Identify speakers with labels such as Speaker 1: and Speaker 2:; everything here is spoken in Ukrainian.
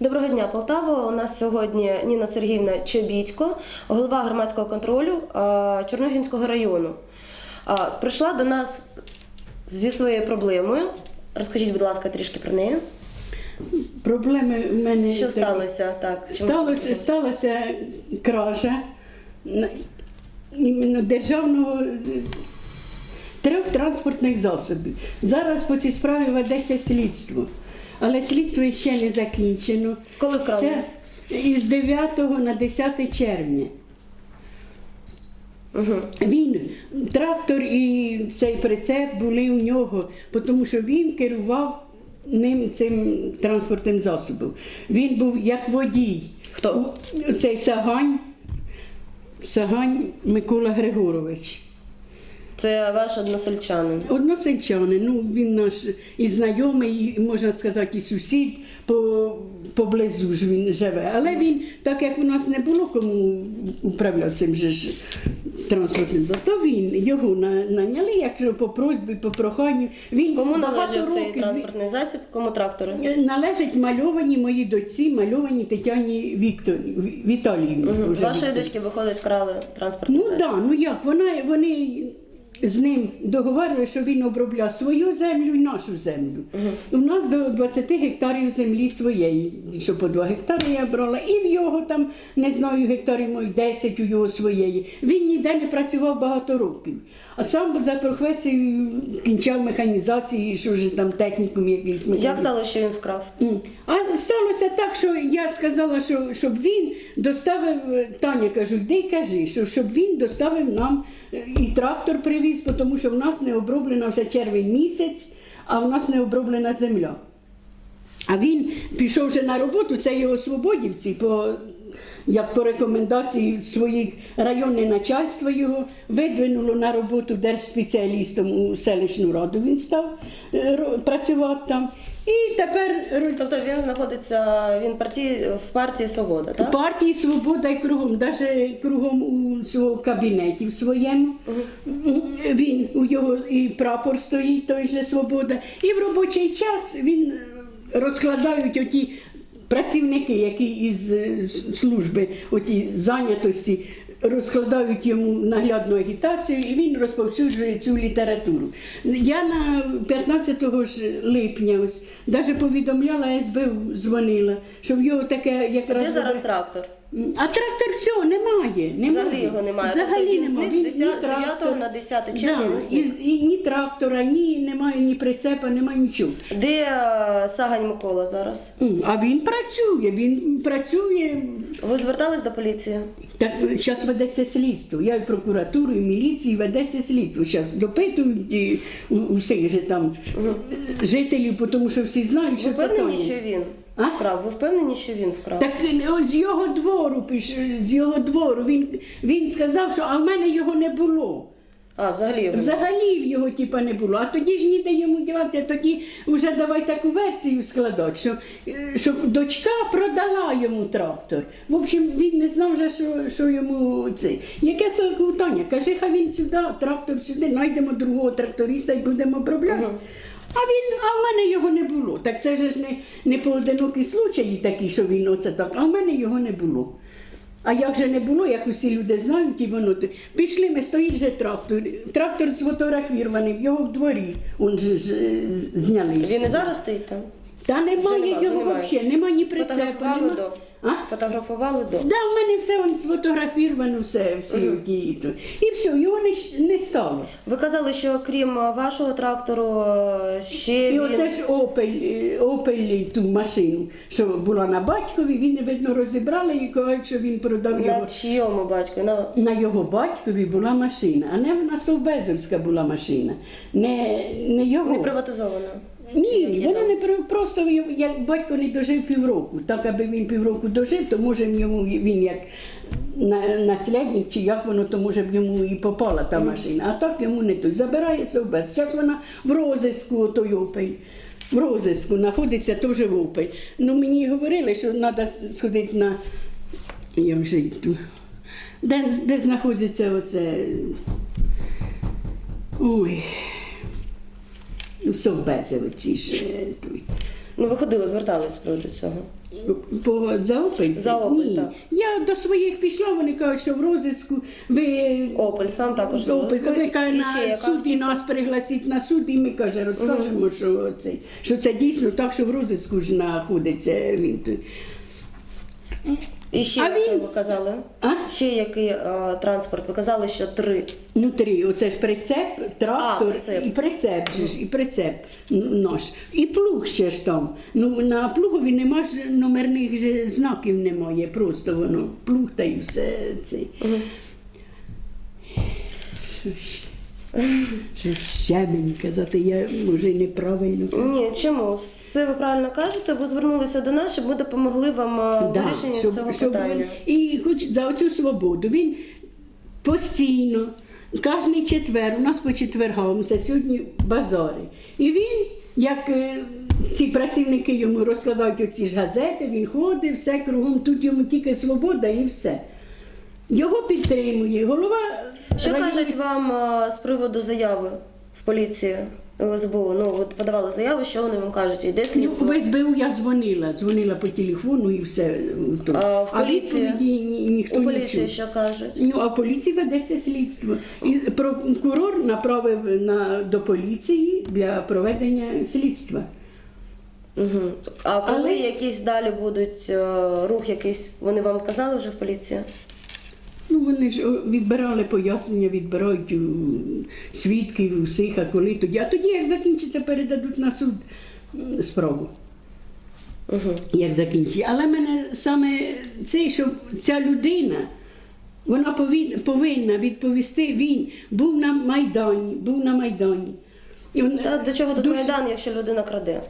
Speaker 1: Доброго дня, Полтава. У нас сьогодні Ніна Сергіївна Чобітько, голова громадського контролю Чорногінського району. Прийшла до нас зі своєю проблемою. Розкажіть, будь ласка, трішки про неї.
Speaker 2: Проблеми в мене
Speaker 1: Що сталося? Так,
Speaker 2: Сталося, сталася кража іменно державного е, трьох транспортних засобів. Зараз по цій справі ведеться слідство, але слідство ще не закінчено.
Speaker 1: Коли вкрали?
Speaker 2: Це із 9 на 10 червня.
Speaker 1: Угу.
Speaker 2: Він, трактор і цей прицеп були у нього, тому що він керував ним цим транспортним засобом. Він був як водій.
Speaker 1: Хто?
Speaker 2: Цей Сагань, Сагань Микола Григорович.
Speaker 1: Це ваш односельчанин.
Speaker 2: Односельчанин, ну він наш і знайомий, і, можна сказати, і сусід по, поблизу ж він живе. Але він, так як у нас не було кому управляти цим же ж транспортним то він його на- наняли, якщо по просьбі, по проханню. Він
Speaker 1: Кому
Speaker 2: багато
Speaker 1: належав цей
Speaker 2: років-
Speaker 1: транспортний засіб, кому трактори?
Speaker 2: Належить мальовані моїй дочці, мальовані Тетяні Віктор... Віталіївні.
Speaker 1: Угу.
Speaker 2: вже
Speaker 1: Вашої
Speaker 2: Віктор.
Speaker 1: дочки, виходить, вкрали транспортний
Speaker 2: Ну
Speaker 1: засіб.
Speaker 2: так, да, ну як, вона, вони з ним договорили, що він обробляв свою землю і нашу землю. У нас до 20 гектарів землі своєї, що по 2 гектари я брала, і в його там, не знаю, гектарів мої 10 у його своєї. Він ніде не працював багато років. А сам за професією кінчав механізації, що ж там технікум якийсь.
Speaker 1: Як сталося, що він вкрав?
Speaker 2: А сталося так, що я сказала, що щоб він доставив, е, Таня кажу, йди кажи, що щоб він доставив нам і трактор привіз, тому що в нас не оброблена вже червень місяць, а в нас не оброблена земля. А він пішов вже на роботу, це його свободівці, по, як по рекомендації своїх районне начальство його видвинуло на роботу держспеціалістом у селищну раду. Він став е, працювати там. І тепер
Speaker 1: Тобто він знаходиться він партії, в партії Свобода, так?
Speaker 2: партії Свобода і кругом, навіть кругом у свого кабінеті в своєму. Він у його і прапор стоїть, той же Свобода. І в робочий час він е, розкладають оті працівники, які із е, служби, оті зайнятості. Розкладають йому наглядну агітацію, і він розповсюджує цю літературу. Я на 15 ж липня ось навіть повідомляла СБУ, дзвонила, що в його таке якраз
Speaker 1: Де зараз трактор?
Speaker 2: А трактор цього немає. немає.
Speaker 1: Взагалі його немає.
Speaker 2: Взагалі
Speaker 1: Тобто
Speaker 2: немає.
Speaker 1: Він з 10
Speaker 2: трактора-
Speaker 1: на 10 червня
Speaker 2: Да, і, і, ні трактора, ні немає, ні прицепа, немає нічого.
Speaker 1: Де е, Сагань Микола зараз?
Speaker 2: А він працює, він працює.
Speaker 1: Ви звертались до поліції?
Speaker 2: Так зараз ведеться слідство. Я і прокуратуру, і міліції ведеться слідство. Зараз допитують і, у- усіх же там жителів, тому що всі знають,
Speaker 1: Ви
Speaker 2: що це
Speaker 1: впевнені, що він
Speaker 2: А?
Speaker 1: вкрав? Ви впевнені, що він вкрав?
Speaker 2: Так ось з його двору пиш, з його двору. Він, він сказав, що а в мене його не було.
Speaker 1: А, взагалі його.
Speaker 2: Взагалі в його типа не було. А тоді ж ніде йому дівати, тоді вже давай таку версію складати, що, е, що дочка продала йому трактор. В общем, він не знав, вже, що, що йому це. Яке це питання? Каже, хай він сюди, трактор сюди, знайдемо другого тракториста і будемо обробляти. А він, а в мене його не було. Так це ж не, не поодинокі случаї такі, що він оце так, а в мене його не було. А як же не було, як усі люди знають, і воно то- пішли, ми стоїть же трактор. Трактор сфотографірований в його в дворі. Он же ж е, з- зняли.
Speaker 1: Він і зараз стоїть там?
Speaker 2: Та
Speaker 1: Вже
Speaker 2: немає
Speaker 1: нема, вже
Speaker 2: його
Speaker 1: немає.
Speaker 2: взагалі, немає ні прицепа.
Speaker 1: Фотографували
Speaker 2: Нема. А?
Speaker 1: Фотографували до?
Speaker 2: Да, в мене все он сфотографіровано, все, всі ті. І, то. і все, його не, не стало.
Speaker 1: Ви казали, що крім вашого трактору е, ще
Speaker 2: І
Speaker 1: він...
Speaker 2: оце ж Опель, е, Опель ту машину, що була на батькові, він, видно, розібрали і кажуть, що він продав його.
Speaker 1: на чийому батьку? На...
Speaker 2: На його батькові була машина, а не вона Совбезовська була машина. Не, не його.
Speaker 1: Не приватизована?
Speaker 2: Ні,
Speaker 1: там?
Speaker 2: не при- просто як батько не дожив півроку. Так, аби він півроку дожив, то може б йому він як на- наслідник, чи як воно, то може б йому і попала та машина. А так йому не той. Забирає Совбез. Зараз вона в розиску, той опель. В розиску знаходиться теж в опель. Ну мені говорили, що треба сходити на. Я вже йду. Де, де знаходиться оце. Ой. Ну, Совбезовиці ж. е, той.
Speaker 1: Ну, ви ходили, звертались з приводу цього.
Speaker 2: По за Опель?
Speaker 1: За Опель,
Speaker 2: Ні.
Speaker 1: так.
Speaker 2: Я до своїх пішла, вони кажуть, що в розвитку ви
Speaker 1: Опель сам також
Speaker 2: Опель, ви каже,
Speaker 1: І ще
Speaker 2: на
Speaker 1: яка
Speaker 2: суд і нас пригласить на суд, і ми каже, розкажемо, що це, що це дійсно так, що в розвитку ж знаходиться він тут.
Speaker 1: І ще
Speaker 2: А
Speaker 1: який
Speaker 2: він-
Speaker 1: ви казали?
Speaker 2: А?
Speaker 1: Ще який е, транспорт? Ви казали, що три.
Speaker 2: Ну, три, оце ж прицеп, трактор
Speaker 1: А, прицеп.
Speaker 2: і прицеп, же ж, і прицеп н- наш. І плуг ще ж там. Ну, на плугові нема ж номерних же знаків немає, просто воно, плуг та й все це. Що ще мені казати, я може неправильно кажу.
Speaker 1: Ні, чому? Все ви правильно кажете. Ви звернулися до нас, щоб ми допомогли вам е, в
Speaker 2: Да,
Speaker 1: вирішенні
Speaker 2: щоб-
Speaker 1: цього
Speaker 2: щоб
Speaker 1: питання.
Speaker 2: він- і хоч за оцю свободу він постійно, кожний четвер, у нас по четвергам, це сьогодні базари. І він, як е, ці працівники йому розкладають оці ж газети, він ходить, все кругом, тут йому тільки свобода і все. Його підтримує голова.
Speaker 1: Що
Speaker 2: районної-
Speaker 1: кажуть вам е, з приводу заяви в поліції СБУ? Ну, ви подавали заяву, що вони вам кажуть? Йде
Speaker 2: Ну, в СБУ я дзвонила, дзвонила по телефону і все. то.
Speaker 1: А в поліції?
Speaker 2: відповіді ні- ніхто
Speaker 1: У поліції
Speaker 2: чув.
Speaker 1: що кажуть?
Speaker 2: Ну, а в поліції ведеться слідство. І прокурор направив на, до поліції для проведення слідства.
Speaker 1: Угу. А коли
Speaker 2: Але-
Speaker 1: якісь далі будуть е, рух якийсь, вони вам казали вже в поліції?
Speaker 2: Ну, вони ж відбирали пояснення, відбирають у, свідків усіх, а коли тоді. А тоді, як закінчиться, передадуть на суд м, справу.
Speaker 1: Угу.
Speaker 2: Як закінчить. Але мене саме це, що ця людина. Вона повинна, повинна відповісти. Він був на Майдані, був на Майдані. І він
Speaker 1: Та до чого тут
Speaker 2: дуже-
Speaker 1: майдан, якщо людина краде?